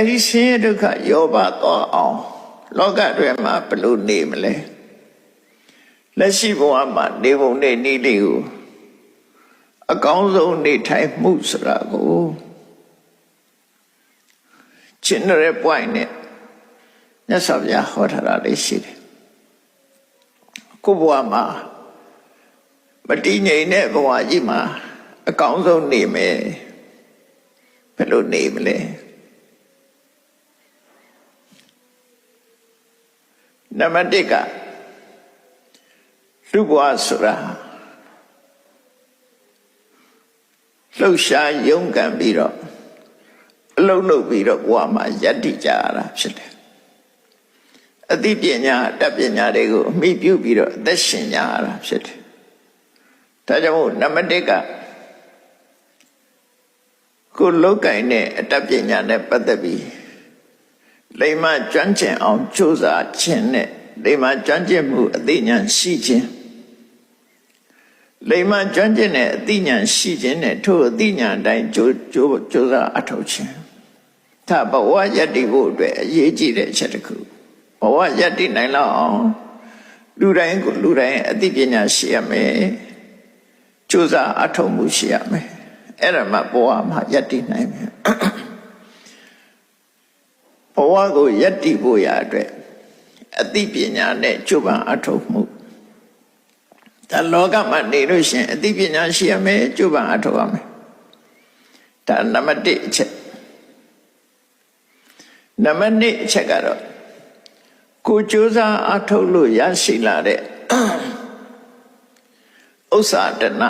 အဲ့ဒီဆင်းရဲဒုက္ခရောပါသွားအောင် လောကတွေမှာဘယ်လိုနေမလဲလက်ရှိဘဝမှာနေပုံနဲ့နေလေးကိုအကောင်းဆုံးနေထိုင်မှုဆိုတာကိုကျင့်ရတဲ့ point နဲ့မြတ်စွာဘုရားဟောထားတာလေးရှိတယ်ကိုယ့်ဘဝမှာမတည်ငြိမ်တဲ့ဘဝကြီးမှာအကောင်းဆုံးနေမယ်ဘယ်လိုနေမလဲ နံပါတ်1ကလူဘဝဆိုတာလှုပ်ရှားယုံကံပြီးတော့အလုံးလုပ်ပြီးတော့ဘဝမှာယက်တိကြရတာဖြစ်တယ်အသိပညာအတတ်ပညာတွေကိုအမိပြုပြီးတော့အသက်ရှင်ကြရတာဖြစ်တယ်ဒါကြောင့်မို့နံပါတ်1ကကိုလောက်ကင်တဲ့အတတ်ပညာနဲ့ပတ်သက်ပြီး လိမ္မာကျွမ်းကျင်အောင်ကြိုးစားခြင်းနဲ့လိမ္မာကျွမ်းကျင်မှုအသိဉာဏ်ရှိခြင်းလိမ္မာကျွမ်းကျင်တဲ့အသိဉာဏ်ရှိခြင်းနဲ့ထို့အသိဉာဏ်အတိုင်းကြိုးကြိုးကြိုးစားအထောက်ခြင်းဒါဘဝယတ္တိဖို့အတွက်အရေးကြီးတဲ့အချက်တစ်ခုဘဝယတ္တိနိုင်လောက်အောင်လူတိုင်းကိုလူတိုင်းအသိပညာရှိရမယ်ကြိုးစားအထောက်မှုရှိရမယ်အဲ့ဒါမှဘဝမှာယတ္တိနိုင်မယ် ဘဝကိုယတ္တိဖို့ရအတွက်အသိပညာနဲ့ကြိုးပမ်းအထောက်မှုဒါလောကမှာနေလို့ရှိရင်အသိပညာရှိရမယ်ကြိုးပမ်းအထောက်ရမယ်ဒါနံပါတ်1အချက်နံပါတ်2အချက်ကတော့ကိုကြိုးစားအထောက်လို့ရရှိလာတဲ့ဥစ္စာတဏ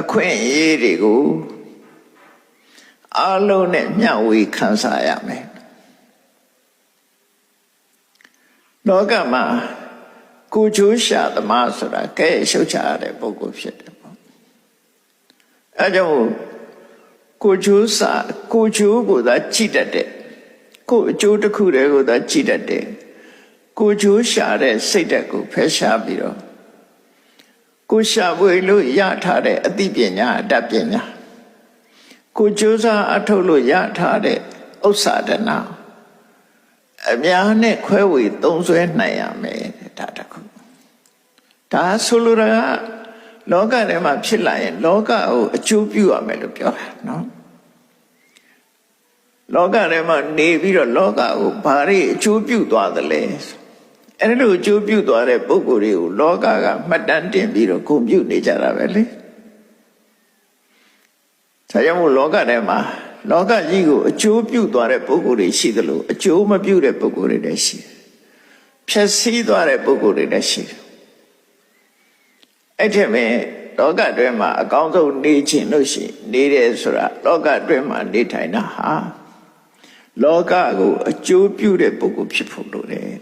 အခွင့်အရေးတွေကို အလုံးနဲ့မျှဝေခံစားရမယ်လောကမှာကိုချိုးရှာသမားဆိုတာကဲရှုပ်ချရတဲ့ပုဂ္ဂိုလ်ဖြစ်တယ်ပေါ့အဲကြောင့်ကိုချိုးစာကိုချိုးကိုသာကြည့်တတ်တဲ့ကိုအကျိုးတစ်ခုတည်းကိုသာကြည့်တတ်တဲ့ကိုချိုးရှာတဲ့စိတ်ဓာတ်ကိုဖယ်ရှားပြီးတော့ကိုရှာပွေလို့ရထားတဲ့အသိပညာအတတ်ပညာ ကိုကြိုးစားအထုတ်လို့ရထားတဲ့ဥစ္စာဒနာအများနဲ့ခွဲဝေသုံးစွဲနိုင်ရမယ်ဒါတခုဒါဆိုလိုတာကလောကထဲမှာဖြစ်လာရင် လောကကိုအကျိုးပြုရမယ်လို့ပြောတာနော်လောကထဲမှာနေပြီးတော့လောကကိုဘာတွေအကျိုးပြုသွားသလဲအဲ့လိုအကျိုးပြုသွားတဲ့ပုဂ္ဂိုလ်တွေကိုလောကကမှတ်တမ်းတင်ပြီးတော့ဂုဏ်ပြုနေကြတာပဲလေ ဒါကြောင့်မို့လောကထဲမှာလောကကြီးကိုအကျိုးပြုသွားတဲ့ပုဂ္ဂိုလ်တွေရှိသလိုအကျိုးမပြုတဲ့ပုဂ္ဂိုလ်တွေလည်းရှိတယ်ဖြည့်ဆည်းသွားတဲ့ပုဂ္ဂိုလ်တွေလည်းရှိတယ်အဲ့ထက်မဲ့လောကတွင်မှာအကောင်းဆုံးနေခြင်းလို့ရှိနေတယ်ဆိုတာလောကတွင်မှာနေထိုင်တာဟာလောကကိုအကျိုးပြုတဲ့ပုဂ္ဂိုလ်ဖြစ်ဖို့လိုတယ်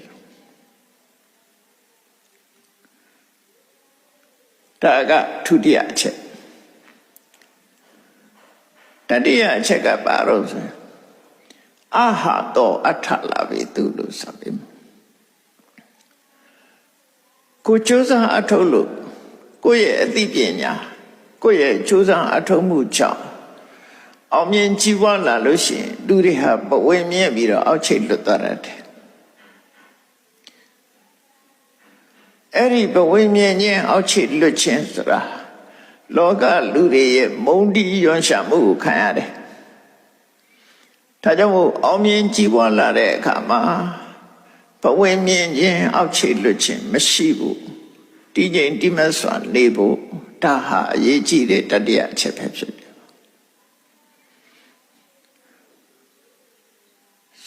ဒါကဒုတိယအချက် တတိယအချက်ကပါတော့ဆိုအဟာတော့အထလာပြီသူလို့ဆိုပြီးကိုကြိုးစားအထုတ်လို့ကိုယ့်ရဲ့အသိပညာကိုယ့်ရဲ့ကြိုးစားအထုတ်မှုကြောင့်အောင်မြင်ကြီးပွားလာလို့ရှိရင်လူတွေဟာပဝေမြင့်ပြီးတော့အောက်ချိတ်လွတ်သွားတယ်အဲ့ဒီပဝေမြင့်ခြင်းအောက်ချိတ်လွတ်ခြင်းဆိုတာ လောကလူတွေရဲ့မုံတီးရွံ့ရှာမှုကိုခံရတယ်။ဒါကြောင့်မို့အောင်မြင်ကြီးပွားလာတဲ့အခါမှာဘဝင်မြင်ခြင်းအောက်ခြေလွတ်ခြင်းမရှိဘူး။တည်ငြိမ်တိမတ်စွာနေဖို့ဒါဟာအရေးကြီးတဲ့တတိယအချက်ပဲဖြစ်တယ်။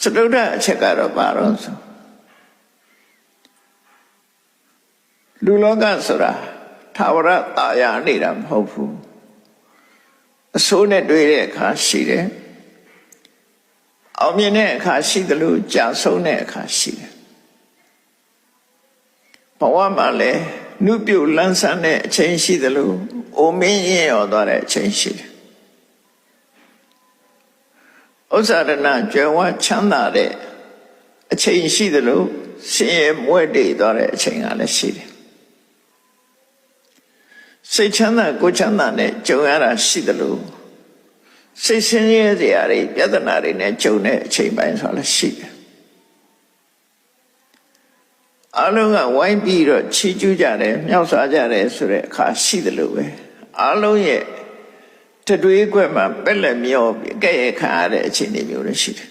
စတုဒ္ဒအချက်ကတော့ဘာလို့ဆိုလူလောကဆိုတာ ထာဝရတာယာနေတာမဟုတ်ဘူးအဆိုးနဲ့တွေ့တဲ့အခါရှိတယ်အောင်မြင်တဲ့အခါရှိတယ်လို့ကြာဆုံးတဲ့အခါရှိတယ်ဘဝမှာလည်းနုပြုတ်လန်းဆန်းတဲ့အချိန်ရှိတယ်လို့အိုမင်းရင်ရောသွားတဲ့အချိန်ရှိတယ်ဥစ္စာရဏကြွယ်ဝချမ်းသာတဲ့အချိန်ရှိတယ်လို့ဆင်းရဲမွဲတေသွားတဲ့အချိန်ကလည်းရှိတယ် စိတ်ချမ်းသာကိုချမ်းသာနဲ့ကြုံရတာရှိတယ်လို့စိတ်ဆင်းရဲစရာတွေပြဿနာတွေနဲ့ကြုံတဲ့အချိန်ပိုင်းဆိုတာလည်းရှိတယ်အလုံးကဝိုင်းပြီးတော့ချီးကျူးကြတယ်မြောက်စားကြတယ်ဆိုတဲ့အခါရှိတယ်လို့ပဲအလုံးရဲ့တတွေးခွက်မှာပက်လက်မျောပြီးကြဲ့ရခံရတဲ့အခြေအနေမျိုးလည်းရှိတယ်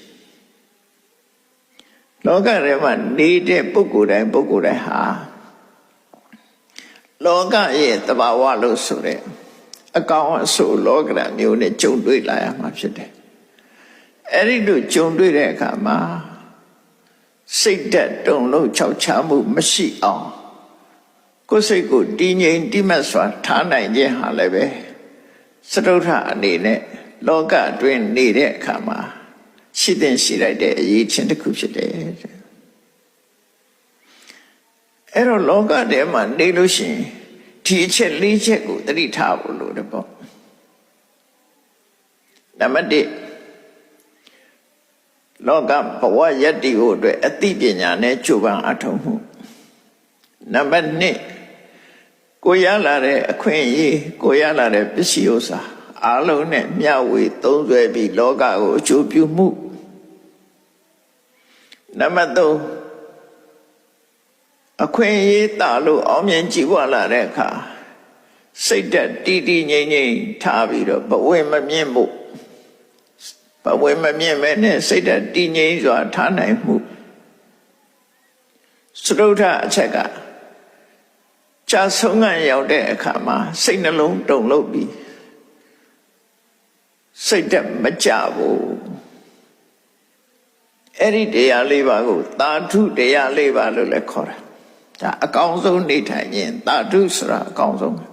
လောကထဲမှာနေတဲ့ပုဂ္ဂိုလ်တိုင်းပုဂ္ဂိုလ်တိုင်းဟာ လောကရဲ့တဘာဝလို့ဆိုတဲ့အကောင်အဆိုလောကရမျိုးနဲ့ကြုံတွေ့လာရမှာဖြစ်တယ်အဲ့ဒီလိုကြုံတွေ့တဲ့အခါမှာစိတ်သက်တုံလို့ခြောက်ချမှုမရှိအောင်ကိုယ်စိတ်ကိုတည်ငြိမ်တိမတ်စွာထားနိုင်ခြင်းဟာလည်းပဲစတုထအနေနဲ့လောကအတွင်းနေတဲ့အခါမှာရှိတဲ့ရှိလိုက်တဲ့အရေးချင်းတစ်ခုဖြစ်တယ်တဲ့ အဲ့တော့လောကထဲမှာနေလို့ရှိရင်ဒီအချက်လေးချက်ကိုသတိထားဖို့လိုတယ်ပေါ့နံပါတ်1လောကဘဝယတ္တိကိုအတွက်အသိပညာနဲ့ကြိုးပမ်းအထောက်မှုနံပါတ်2ကိုရလာတဲ့အခွင့်အရေးကိုရလာတဲ့ပစ္စည်းဥစ္စာအလုံးနဲ့မျှဝေသုံးစွဲပြီးလောကကိုအကျိုးပြုမှုနံပါတ်3 အခွင့်အရေးတာလို့အောင်မြင်ကြည်ဝလာတဲ့အခါစိတ်တက်တီးတီးငြိမ်ငြိမ်ထားပြီးတော့ဘဝမမြင့်ဖို့ဘဝမမြင့်မဲနဲ့စိတ်တက်တည်ငြိမ်စွာထားနိုင်မှုစရုထအချက်ကကြာဆုံးငံရောက်တဲ့အခါမှာစိတ်နှလုံးတုန်လှုပ်ပြီးစိတ်တက်မကြဘူးအဲ့ဒီတရားလေးပါကိုသာဓုတရားလေးပါလို့လည်းခေါ်တာ ဒါအကောင်းဆုံးနေထိုင်ရင်သာဓုဆိုတာအကောင်းဆုံးပဲ